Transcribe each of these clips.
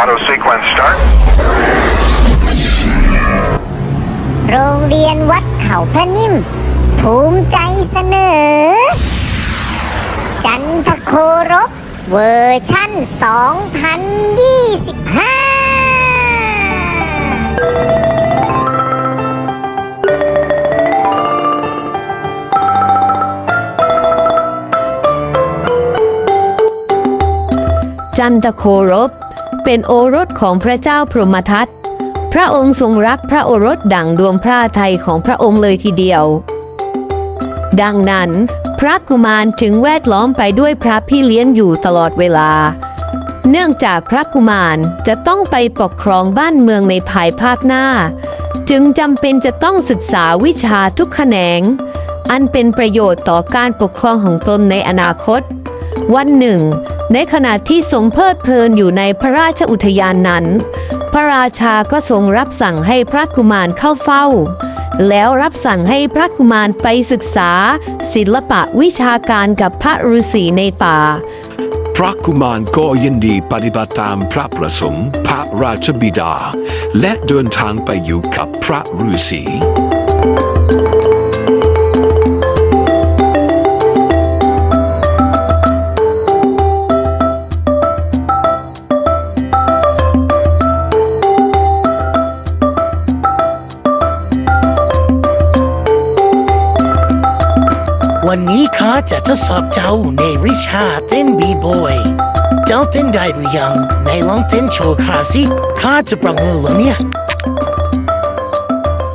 Auto sequence start. โรงเรียนวัดเขาพระนิ่ม ภูมิใจเสนอ จันทโครบเวอร์ชั่น 2025 จันทโครบ เป็นโอรสของพระเจ้าพรหมทัตพระองค์ทรงรักพระโอรสดั่งดวงพระทัยของพระองค์เลยทีเดียว ดังนั้น พระกุมารจึงแวดล้อมไปด้วยพระพี่เลี้ยงอยู่ตลอดเวลา เนื่องจากพระกุมารจะต้องไปปกครองบ้านเมืองในภายภาคหน้า จึงจำเป็นจะต้องศึกษาวิชาทุกแขนง อันเป็นประโยชน์ต่อการปกครองของตนในอนาคต วันหนึ่ง ในขณะที่ทรงเพลิดเพลินอยู่ในพระราชอุทยานนั้น พระราชาก็ทรงรับสั่งให้พระกุมารเข้าเฝ้า แล้วรับสั่งให้พระกุมารไปศึกษา ศิลปะวิชาการกับพระฤาษีในป่า พระกุมารก็ยินดีปฏิบัติตามพระประสงค์พระราชบิดา และเดินทางไปอยู่กับพระฤาษี จะทดสอบเจ้าในวิชาเต้นบีบอย เจ้าเต้นได้หรือยังในลองเต้นโชว์ข้าสิข้าจะประมือแล้วเนี่ย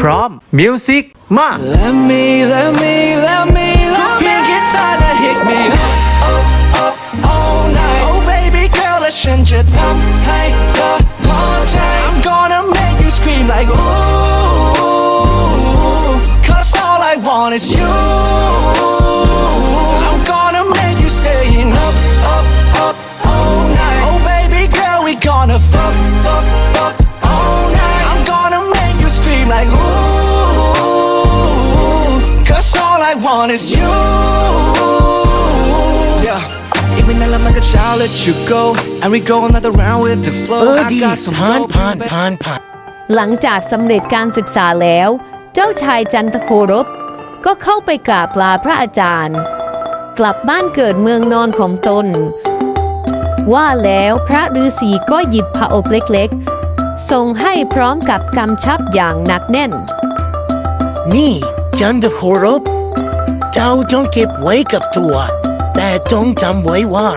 พร้อม มิวสิก มา Let me, let me, let me, let me get tired of hit me up, up, up all night. Oh baby girl, และฉันจะทำให้เธอพอใจ I'm gonna make you scream like ooh, cause all I want is you. Want is you Yeah อีกไม่นานแล้วมันก็เช้า let you go And we go another round with the เอ flow อ I ดี got some ผ่าน dope ผ่าน baby. ผ่านผ่าน หลังจากสำเร็จการศึกษาแล้ว เจ้าชายจันทโครบ ก็เข้าไปกราบลาพระอาจารย์ กลับบ้านเกิดเมืองนอนของตน ว่าแล้วพระฤาษีก็หยิบผ้าอบเล็กๆ ส่งให้พร้อมกับกำชับอย่างหนักแน่น นี่ จันทโครบ เจ้าจงเก็บไว้กับตัว แต่จงจำไว้ว่า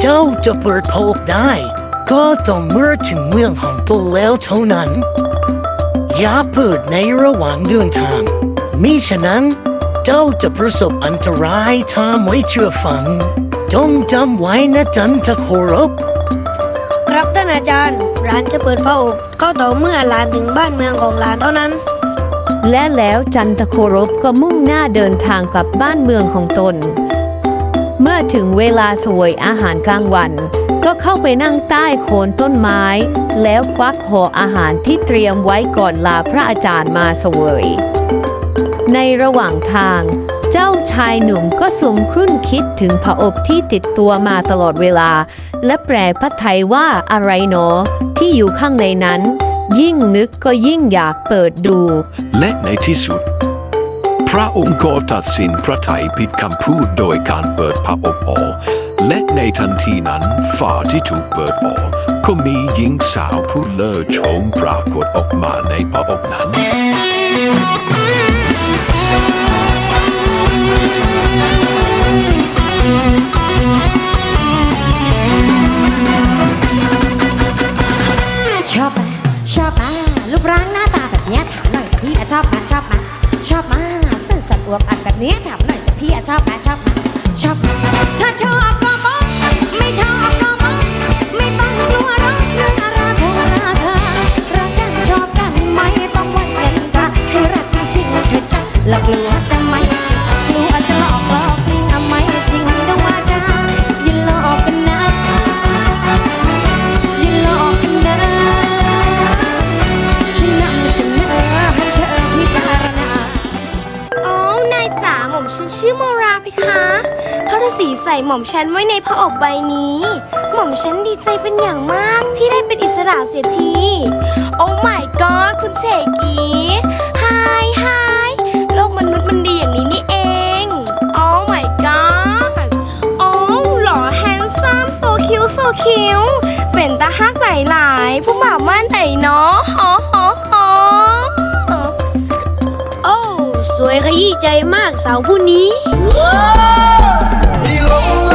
เจ้าจะเปิดโพบได้ ก็ต้องเมื่อถึงเมืองของตัวแล้วเท่านั้น อย่าเปิดในระหว่างเดินทางมิฉะนั้น เจ้าจะประสบอันตรายถ้าไม่เชื่อฟัง จงจำไว้นะจันทโครบครับท่านอาจารย์ร้านจะเปิดพระอบก็ต่อเมื่อหลานถึงบ้านเมืองของหลานเท่านั้น และแล้วจันทโครบก็มุ่งหน้าเดินทางกลับบ้านเมืองของตน เมื่อถึงเวลาสวยอาหารกลางวัน ก็เข้าไปนั่งใต้โคนต้นไม้ แล้วควักห่ออาหารที่เตรียมไว้ก่อนลาพระอาจารย์มาสวย ในระหว่างทาง เจ้าชายหนุ่มก็ทรงครุ่นคิดถึงผอบที่ติดตัวมาตลอดเวลา และแปรพระไทยว่าอะไรหนอที่อยู่ข้างในนั้น ยิ่งนึกก็ยิ่งอยากเปิดดู และในที่สุด พระองค์ก็ตัดสินพระไทยผิดคำพูดโดยการเปิดพระอบออกและในทันทีนั้นฝาที่ถูกเปิดออกก็มีหญิงสาวผู้เลอโฉมปรากฏออกมาในพระอบนั้น รูปร่างหน้าตาแบบเนี้ยถามหน่อยแต่พี่อะชอบมะชอบมะชอบมาเส้นสันอวบอัดแบบเนี้ยถามหน่อยแต่พี่อะชอบมะชอบมะชอบมาถ้าชอบก็บอกไม่ชอบก็บอกไม่ต้องกลัวหรอกเรื่องอะไรเธอราคารักกันชอบกันไม่ต้องวัดเงินตราให้รักจริงๆเธอจะหลอกลวง สีใส่หม่อมฉันไว้ในผ้าอบใบนี้ หม่อมฉันดีใจเป็นอย่างมากที่ได้เป็นอิสระเสียที โอ้ my god คุณเสกีฮายฮายโลกมนุษย์มันดีอย่างนี้นี่เอง โอ้ my god โอ้หล่อแฮนซัมโซคิวโซคิวเป็นตาฮักหลายๆผู้บ่าวม่านไหนเนาะฮอฮอฮอโอ้ สวยขยี้ใจมากสาวผู้นี้ ที่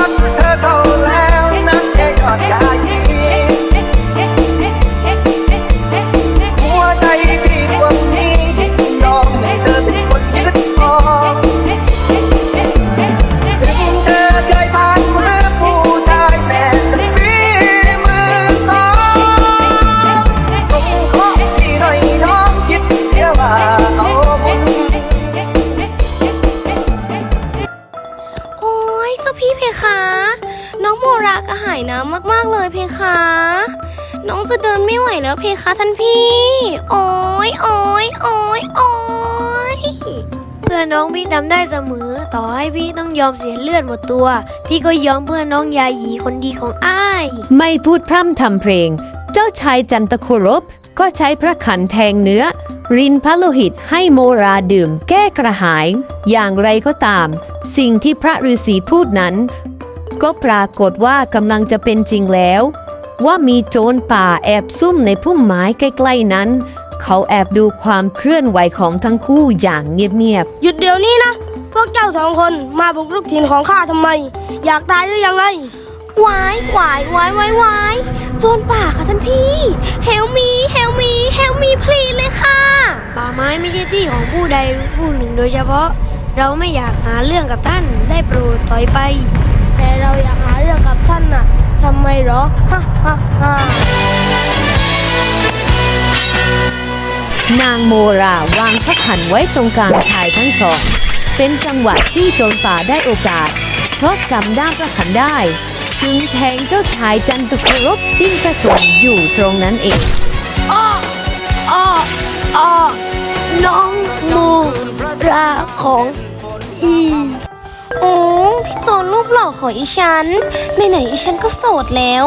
แล้วเพคะท่านพี่ โอ้ยโอ้ยโอ้ยโอ้ยเพื่อนน้องพี่ทำได้เสมอ ต่อให้พี่ต้องยอมเสียเลือดหมดตัว พี่ก็ยอมเพื่อนน้องยาหยีคนดีของอ้าย ไม่พูดพร่ำทำเพลง เจ้าชายจันตโครบก็ใช้พระขันแทงเนื้อ รินพระโลหิตให้โมราดื่มแก้กระหาย อย่างไรก็ตาม สิ่งที่พระฤาษีพูดนั้น ก็ปรากฏว่ากำลังจะเป็นจริงแล้ว ว่ามีโจรป่าแอบซุ่มในพุ่มไม้ใกล้ๆนั้น เขาแอบดูความเคลื่อนไหวของทั้งคู่อย่างเงียบๆหยุดเดี๋ยวนี้นะ พวกเจ้าสองคนมาบุกรุกถิ่นของข้าทำไม อยากตายหรือยังไง วายวายวายวายวายโจรป่าค่ะท่านพี่เฮลมีเฮลมีเฮลมีพลีเลยค่ะ ป่าไม้ไม่ใช่ที่ของผู้ใดผู้หนึ่งโดยเฉพาะ เราไม่อยากหาเรื่องกับท่านได้โปรดถอยไป แต่เราอยากหาเรื่องกับท่านน่ะ ทำไมเหรอฮ่าฮ่าฮ่านางโมราวางพระขันไว้ตรงกลางชายทั้งสอง เป็นจังหวะที่โจรป่าได้โอกาส เพราะจำด้ามพระขันได้ จึงแทงเจ้าชายจันทุเคารพสิ้นพระชนม์อยู่ตรงนั้นเองอ้ออ้ออ้อน้องโมราของพี่โอ้ พี่โจรรูปหล่อของอีฉันไหนๆอีฉันก็โสดแล้ว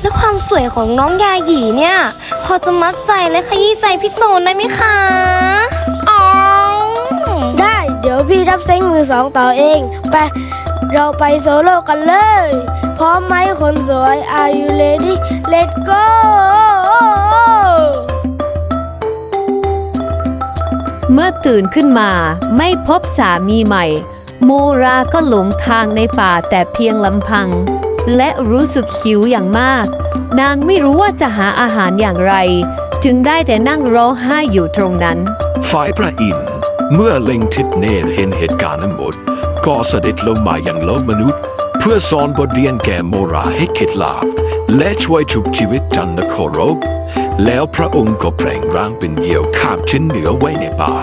แล้วความสวยของน้องยาหยีเนี่ย พอจะมัดใจและขยี้ใจพี่โจรได้ไหมคะอ๋อได้ เดี๋ยวพี่รับเซ้งมือสองต่อเองไปเราไปโซโล่กันเลย พร้อมไหมคนสวย Are you ready Let's go เมื่อตื่นขึ้นมาไม่พบสามีใหม่ โมราก็หลงทางในป่าแต่เพียงลำพัง และรู้สึกหิวอย่างมาก นางไม่รู้ว่าจะหาอาหารอย่างไร จึงได้แต่นั่งร้องไห้อยู่ตรงนั้น ฝ่ายพระอินทร์เมื่อเล็งทิศเนรเห็นเหตุการณ์ทั้งหมด ก็เสด็จลงมายังโลกมนุษย์ เพื่อสอนบทเรียนแก่โมราให้เข็ดหลาบและช่วยชุบชีวิตจันทโครบแล้วพระองค์ก็แปลงร่างเป็นเหยี่ยวคาบชิ้นเหนือไว้ในป่า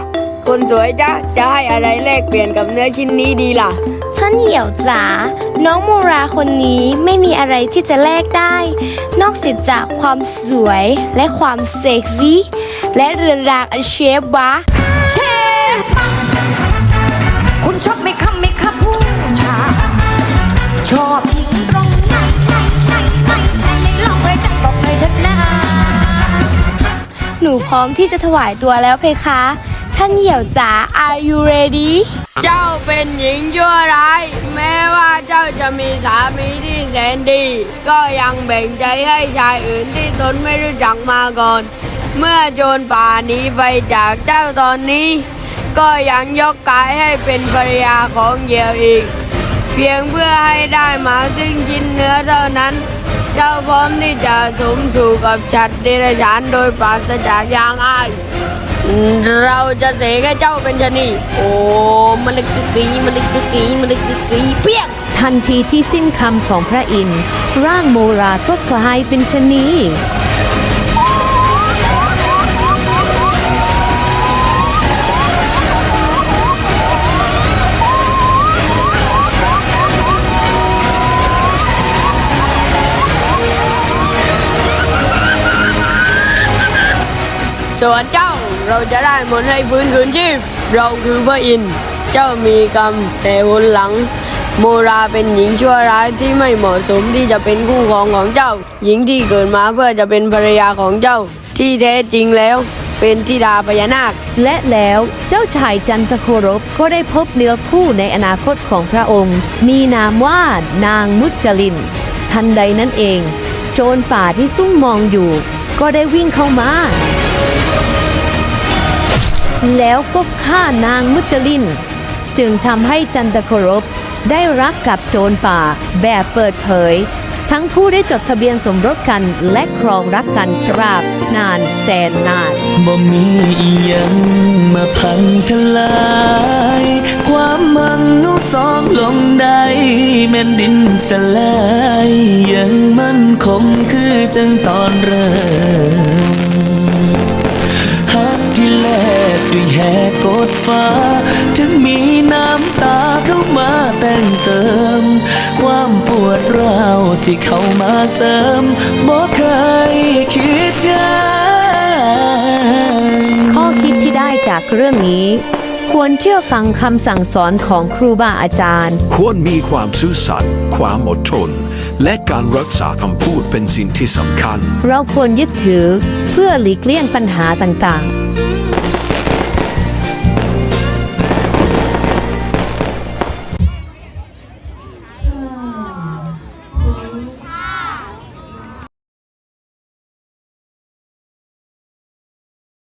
คนสวยจ้าจะให้อะไรแลกเปลี่ยนกับเนื้อชิ้นนี้ดีล่ะท่านเหี่ยวจ๋า น้องโมราคนนี้ไม่มีอะไรที่จะแลกได้ นอกเสียจากความสวยและความเซ็กซี่ และเรือนรางอันเชฟบะเชฟคุณชอบไหมครับไหมครับผู้ชายชอบหญิงตรงไหนไหนไหนไหนไหนในลองไว้ใจบอกเลยเถิดนะหนูพร้อมที่จะถวายตัวแล้วเพคะ ท่านเหี่ยวจ๋า are you ready เจ้าเป็นหญิงชั่วร้าย แม้ว่าเจ้าจะมีสามีที่แสนดี ก็ยังแบ่งใจให้ชายอื่นที่ตนไม่รู้จักมาก่อน เมื่อโจรป่านี้ไปจากเจ้าตอนนี้ ก็ยังยกกายให้เป็นภรรยาของเหยี่ยวอีก เพียงเพื่อให้ได้มาซึ่งชิ้นเนื้อเท่านั้น เจ้าพร้อมที่จะสมสู่กับชัดเดรัจฉานโดยปราศจากยางอ้าย เราจะเสกให้เจ้าเป็นชะนีโอ้มันเลยกึกกีมันเลยกึกกีมันเลยกึกกีเปี้ยงทันทีที่สิ้นคำของพระอินทร์ร่างโมราก็กลายเป็นชะนีส่วนเจ้า เราจะได้มนให้ฟื้นคืนชีพ เราคือพระอินทร์เจ้ามีกรรมแต่หนหลัง โมราเป็นหญิงชั่วร้ายที่ไม่เหมาะสมที่จะเป็นคู่ครองของเจ้า หญิงที่เกิดมาเพื่อจะเป็นภรรยาของเจ้า ที่แท้จริงแล้วเป็นธิดาพญานาค และแล้วเจ้าชายจันทโครบก็ได้พบเนื้อคู่ในอนาคตของพระองค์ มีนามว่านางมุจลิน ทันใดนั้นเอง โจรป่าที่ซุ่มมองอยู่ ก็ได้วิ่งเข้ามา แล้วก็ฆ่านางมุจลิน จึงทำให้จันทโครบได้รักกับโจรป่าแบบเปิดเผย ทั้งคู่ได้จดทะเบียนสมรสกันและครองรักกันตราบนานแสนนานบ่มีอียังมาพังทลาย ความมันนูสองลงได้แม่นดินสลายยังมันคงคือจังตอนเริ่ม ด้วยแหกกดฟ้า ถึงมีน้ำตาเข้ามาแต่งเติม ความปวดร้าวสิเข้ามาเสริมบ่เคยคิดยังข้อคิดที่ได้จากเรื่องนี้ ควรเชื่อฟังคำสั่งสอนของครูบาอาจารย์ ควรมีความซื่อสัตย์ความอดทน และการรักษาคำพูดเป็นสิ่งที่สำคัญ เราควรยึดถือเพื่อหลีกเลี่ยงปัญหาต่างๆ